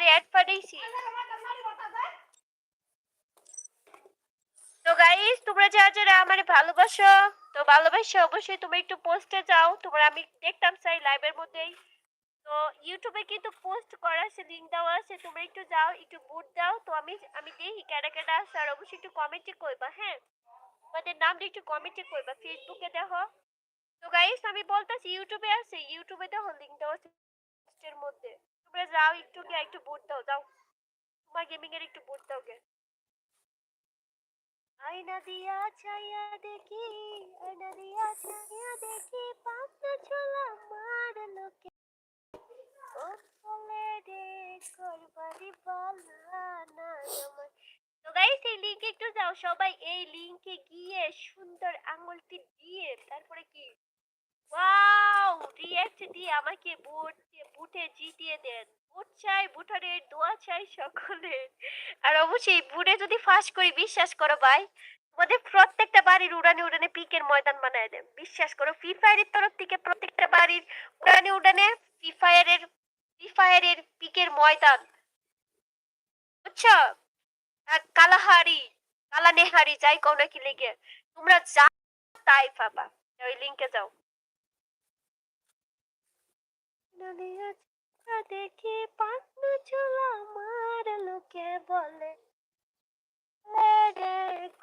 তোমার অ্যাড পাঠাইছি তো গাইস তোমরা যারা যারা আমার ভালোবাসো, তো ভালোবাসো অবশ্যই তোমরা একটু পোস্টে যাও। তোমরা আমি দেখতাম চাই লাইভের মধ্যেই। তো ইউটিউবে কিন্তু পোস্ট করা আছে লিঙ্ক দেওয়া আছে। তোমরা একটু যাও, একটু বুট দাও। তো আমি আমি দেখি কেডা কেডা আছে। আর অবশ্যই একটু কমেন্টে করবা হ্যাঁ? তোমাদের নামটা একটু কমেন্টে করবা ফেসবুকে দেখো। তো গাইস আমি বলতেছি ইউটিউবে আছে। ইউটিউবে দেখো লিঙ্ক দেওয়া আছে পোস্টের মধ্যে। তোমরা যাও একটু গিয়ে একটু বুট দাও, যাও। তোমার গেমিং এর একটু বুট দাও গে আয়না দিয়া ছায়া দেখি, আয়না দিয়া ছায়া দেখি পাখনা ছোলা মার লোকে। ও বলে রে করবারি বালা না আমার তো গাইস এই লিংকে একটু যাও সবাই। এই লিংকে গিয়ে সুন্দর আঙুলটি দিয়ে তারপরে কি? ওয়াও রিঅ্যাক্ট দিয়ে আমাকে বুট, বুটে জিতিয়ে দেন। বুট চাই বুটারের দোয়া চাই সকলের আর অবশ্যই বুটে যদি ফাঁস করি, বিশ্বাস করো ভাই, তোমাদের প্রত্যেকটা বাড়ির উড়ানে উড়ানে পিকের ময়দান বানায় দেন। বিশ্বাস করো ফ্রি ফায়ারের তরফ থেকে প্রত্যেকটা বাড়ির উড়ানে উড়ানে ফ্রি ফায়ারের ফ্রি ফায়ারের পিকের ময়দান। বুঝছ? আর কালাহারি, কালানেহারি, যাই কও নাকি লেগে তোমরা যা তাই পাবা। ওই লিংকে যাও। দেখে পাখনা চোলা আমার লোকে বলে?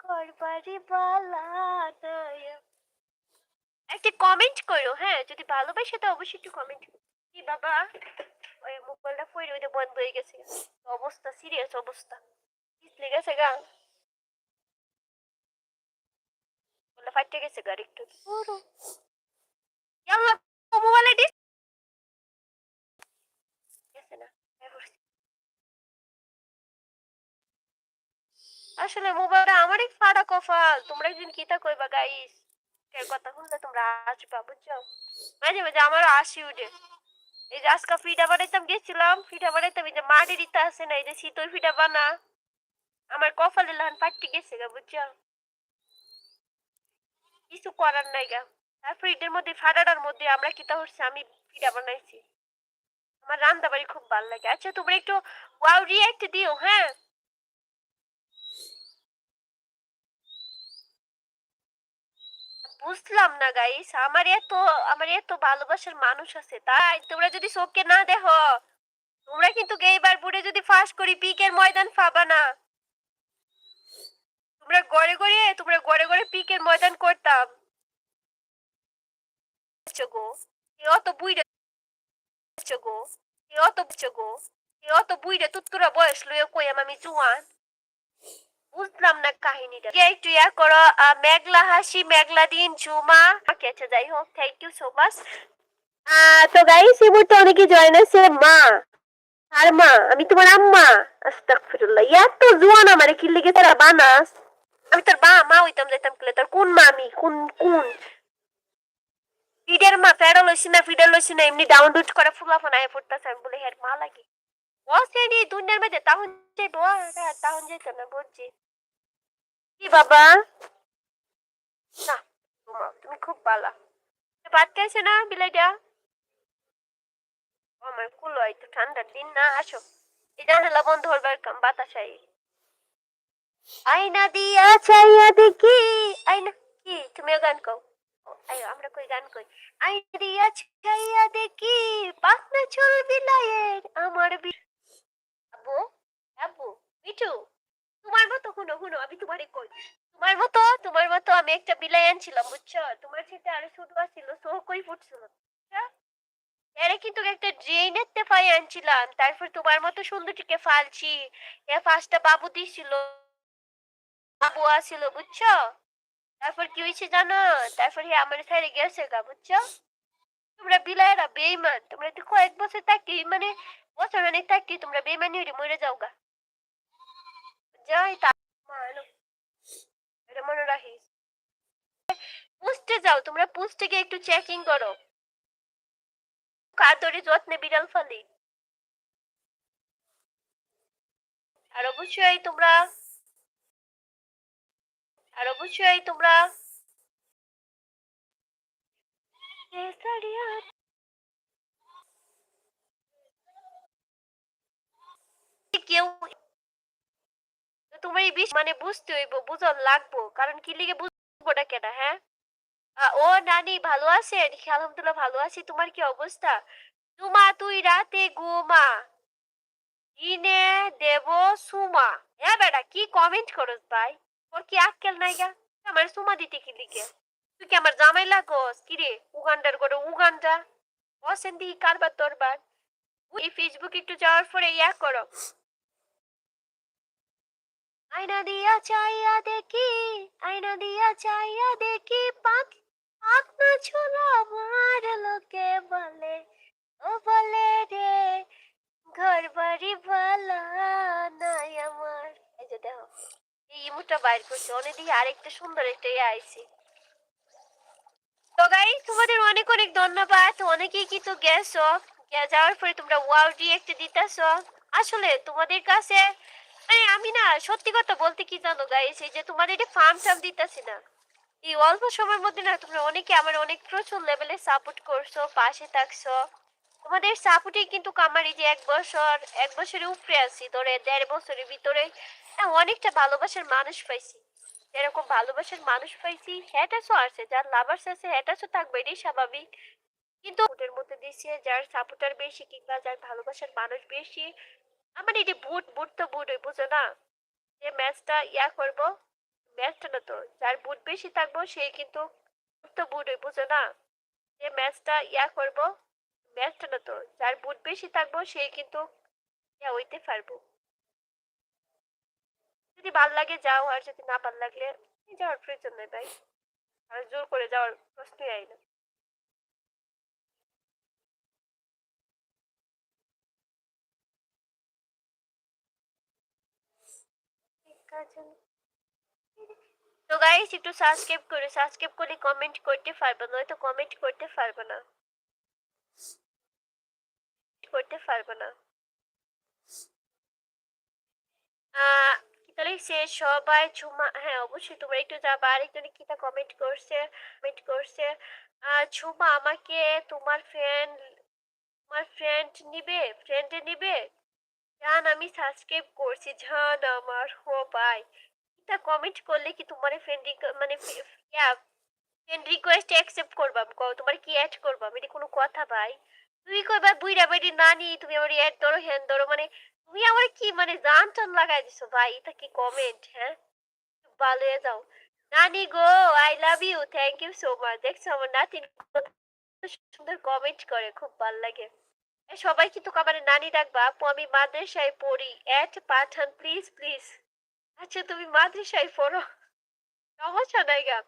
করবারি বালা একটা কমেন্ট করো হ্যাঁ যদি ভালোবাসে তো অবশ্যই একটু কমেন্ট কি বাবা? ওই মোবাইলটা ফইরে ওইটা বন্ধ হয়ে গেছে। অবস্থা সিরিয়াস অবস্থা। পিছলে গেছে গা? বলে গেছে গাড়ি একটু। মোবাইলে ডিস গেছে না বের করছি। আসলে মোবাইলটা আমারই ফাড়া কফাল তোমরা একদিন কিতা কইবা গাইস এর কথা শুনলে তোমরা আসবা, বুঝছ? মাঝে মাঝে আমারও আসি উঠে। এই যে আজকে ফিটা বানাইতাম, গেছিলাম ফিটা বানাইতাম, এই যে মাটি দিতে আসে না, এই যে শীতল ফিটা বানা। আমার কপালে লাহান পাট্টি গেছে গা, বুঝছ? কিছু করার নাই গা। তারপর এদের মধ্যে ফাটাটার মধ্যে আমরা কিতা হচ্ছে, আমি ফিটা বানাইছি। আমার রান্না বাড়ি খুব ভালো লাগে। আচ্ছা তোমরা একটু ওয়াও রিয়াক্ট দিও হ্যাঁ? বুঝলাম না গাইস আমার এত আমার এত ভালোবাসার মানুষ আছে, তাই তোমরা যদি চোখকে না দেখো, তোমরা কিন্তু এইবার বুড়ে যদি ফাঁস করি, পিকের ময়দান পাবা না। তোমরা গড়ে গড়ে তোমরা গড়ে গড়ে পিকের ময়দান করতাম। গো এ অত বুইরে গো এ অত গো এ অত বুইরে তুত্তুরা বয়স লয়ে কইয়াম আমি জুয়ান? বুঝলাম না কাহিনীটা কে একটু ইয়া করো মেঘলা হাসি, মেঘলা দিন, ঝুমা। ওকে আচ্ছা যাই হোক থ্যাংক ইউ সো মাচ তো গাইস এই মুহূর্তে অনেকে জয়েন আছে মা। আর মা, আমি তোমার আম্মা। আস্তাগফিরুল্লাহ, এত জোয়ান আমারে, কি লিগে তারা বানাস আমি তোর বা মা হইতাম যাইতাম কিলে তোর কোন মা আমি? কোন কোন? ফিডের মা ফেডা লইছি না, ফিডার লইছি না, এমনি ডাউনলোড করে ফুলাফোন আয় ফুটতাছে আমি বলে, হের মা লাগে? ও সেডি দুনিয়ার মধ্যে, তাহন যাইবো হ্যাঁ তাহন যাইতো না বুঝছি বাবা? না ঘুমাও, তুমি খুব ভালো ভাত খাইছে না বিলাইটা আমার কুলো তো ঠান্ডার দিন না আসো। এই জানালা বন্ধ হবার বাতাস আই দিয়া চাইয়া দেখি আয়না কি তুমিও গান কও। আয় আমরা কই গান কই? আয়না দিয়া চাইয়া দেখি পাখনা চল বিলায়ের আমার বি আব্বু আব্বু মিঠু। তোমার মতো শুনো শুনো আমি তোমারে কই। তোমার মতো তোমার মতো আমি একটা বিলাই আনছিলাম বুঝছ? তোমার সাথে আরও ছোট ছিল সো কই ফুটছিল? এরে কিন্তু একটা ড্রেনের তেফাই আনছিলাম, তারপর তোমার মতো সুন্দরীকে ফালছি। এ ফার্স্টটা বাবু দিছিল, বাবু আসছিল বুঝছ? তারপর কি হয়েছে জানো? তারপর হে আমার সাইডে গেছে গা, বুঝছ? তোমরা বিলাইরা বেইমান তোমরা তো কয়েক বছর থাকি মানে বছর অনেক থাকি, তোমরা বেইমানি হয়ে মরে যাও গা। যাই তা এটা মনে রাখিস। পুষতে যাও, তোমরা পুষতে গিয়ে একটু চেকিং করো। কাতরে যত্নে বিড়াল ফালি। আর অবশ্যই তোমরা আর অবশ্যই তোমরা এই বিষ মানে বুঝতে হইব, বুঝন লাগবো। কারণ কি লিগে বুঝব না কেন হ্যাঁ? ও নানি ভালো আছেন? আলহামদুলিল্লাহ ভালো আছি। তোমার কি অবস্থা? তুমা তুই রাতে ঘুমা। দিনে দেব সুমা। হ্যাঁ বেটা, কি কমেন্ট করস ভাই? ওর কি আক্কেল নাই গা? আমার সুমা দিতে কি লিখে তুই কি আমার জামাই লাগস? কি রে, উগান্ডার করে উগান্ডা। বসেন দি কারবার দরবার এই ফেসবুক একটু যাওয়ার পরে ইয়া করো। আয়না দিয়া চাইয়া দেখি, আয়না দিয়া চাইয়া দেখি পাক পাক না ছোলা আমার লোকে বলে। ও বলে রে, ঘর বাড়ি ভালা নাই আমার। এই যে দেখো, এই ইমুটা বাইর করছে অনেক দিকে আরেকটা সুন্দর একটা ইয়ে আইছে। তো গাই তোমাদের অনেক অনেক ধন্যবাদ, অনেকেই কিন্তু গেছো। যাওয়ার পরে তোমরা ওয়াও একটা দিতেছো। আসলে তোমাদের কাছে মানে আমি না সত্যি কথা বলতে কি জানো গাইস এই যে তোমাদের এটা ফার্ম টার্ম দিতেছি না এই অল্প সময়ের মধ্যে না তোমরা অনেকে আমার অনেক প্রচুর লেভেলে সাপোর্ট করছ পাশে থাকছো। তোমাদের সাপোর্টে কিন্তু আমার এই যে এক বছর এক বছরের উপরে আছি ধরে দেড় বছরের ভিতরে হ্যাঁ, অনেকটা ভালোবাসার মানুষ পাইছি। এরকম ভালোবাসার মানুষ পাইছি হ্যাটাসও আছে যার লাভার্স আছে হ্যাটাসও থাকবে এটাই স্বাভাবিক। কিন্তু ওদের মধ্যে দিচ্ছে যার সাপোর্টার বেশি কিংবা যার ভালোবাসার মানুষ বেশি আমার এটি বুট বুট তো বুট বুঝো না? যে ম্যাচটা ইয়া করব ম্যাচটা না তো, যার বুট বেশি থাকব সে কিন্তু বুট তো বুট বুঝো না? যে ম্যাচটা ইয়া করব ম্যাচটা না তো, যার বুট বেশি থাকব সে কিন্তু ইয়া হইতে পারব। যদি ভালো লাগে, যাও, আর যদি না ভালো লাগলে, যাওয়ার প্রয়োজন নেই ভাই। আর জোর করে যাওয়ার প্রশ্নই আই না। তো গাইস একটু সাবস্ক্রাইব করে সাবস্ক্রাইব করলে কমেন্ট করতে পারবে না হয়তো কমেন্ট করতে পারবে না। করতে পারবে না। তাহলে সে সবাই ঝুমা হ্যাঁ অবশ্যই তোমরা একটু যাবা আরেকজনে কিটা কমেন্ট করছে কমেন্ট করছে। ঝুমা, আমাকে তোমার ফ্রেন্ড তোমার ফ্রেন্ড নিবে ফ্রেন্ডে নিবে? জান, আমি সাবস্ক্রাইব করছি। জান আমার হো ভাই। এটা কমেন্ট করলে কি তোমার ফ্রেন্ড মানে ফ্রেন্ড রিকোয়েস্ট অ্যাকসেপ্ট করবাম কও, তোমার কি অ্যাড করবাম এটা কোনো কথা, ভাই। তুই কইবা বুইরা বেটি নানি, তুমি আমার অ্যাড ধরো হ্যান ধরো। মানে তুমি আমার কি মানে জান টান লাগাই দিছো, ভাই? এটা কি কমেন্ট হ্যাঁ? ভালো হয়ে যাও। নানি গো I love you thank you so much দেখছ আমার নাতিন সুন্দর কমেন্ট করে, খুব ভালো লাগে। সবাই কিন্তু আমার নানি ডাকবা। আপু, আমি মাদ্রাসায় পড়ি। অ্যাড পাঠান প্লিজ প্লিজ আচ্ছা তুমি মাদ্রাসায় পড়ো? সমস্যা নাই গা।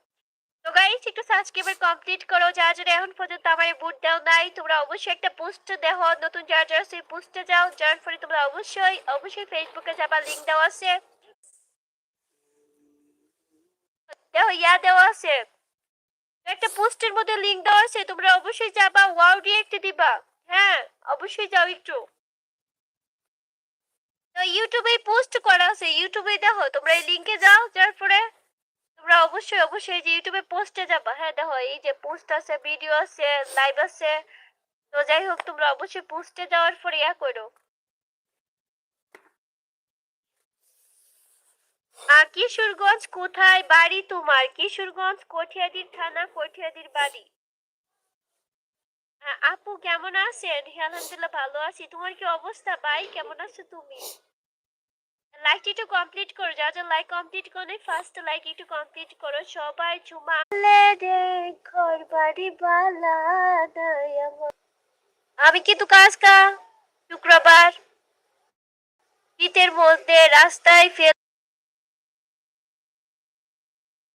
তো গাইস একটু সাবস্ক্রাইবার কমপ্লিট করো। যারা যারা এখন পর্যন্ত আমার বুট দাও নাই, তোমরা অবশ্যই একটা পোস্ট দেখো। নতুন যারা যারা সেই পোস্টে যাও। যার ফলে তোমরা অবশ্যই অবশ্যই ফেসবুকে যাবা লিংক দেওয়া আছে। দেখো ইয়া দেওয়া আছে। একটা পোস্টের মধ্যে লিংক দেওয়া আছে। তোমরা অবশ্যই যাবা। ওয়াও রিয়েক্ট দিবা। হ্যাঁ অবশ্যই যাও একটু। তো ইউটিউবে পোস্ট করা আছে। ইউটিউবে দেখো, তোমরা এই লিংকে যাও যার পরে তোমরা অবশ্যই অবশ্যই যে ইউটিউবে পোস্টে যাবা। হ্যাঁ দেখো, এই যে পোস্ট আছে ভিডিও আছে লাইভ আছে। তো যাই হোক, তোমরা অবশ্যই পোস্টে যাওয়ার পরে ইয়া করো। কিশোরগঞ্জ কোথায়? বাড়ি তোমার। কিশোরগঞ্জ, কঠিয়াদির থানা, কঠিয়াদির বাড়ি। আপু কেমন আছেন? আলহামদুলিল্লাহ ভালো আছি। তোমার কি অবস্থা ভাই? কেমন আছো তুমি? লাইক একটু কমপ্লিট করো। যা যা লাইক কমপ্লিট করে ফার্স্ট লাইক একটু কমপ্লিট করো। সবাই ঝুমা। রে ঘর বাড়ি বালা। আমি কিন্তু কাজ কা শুক্রবার। শীতের মধ্যে রাস্তায় ফেল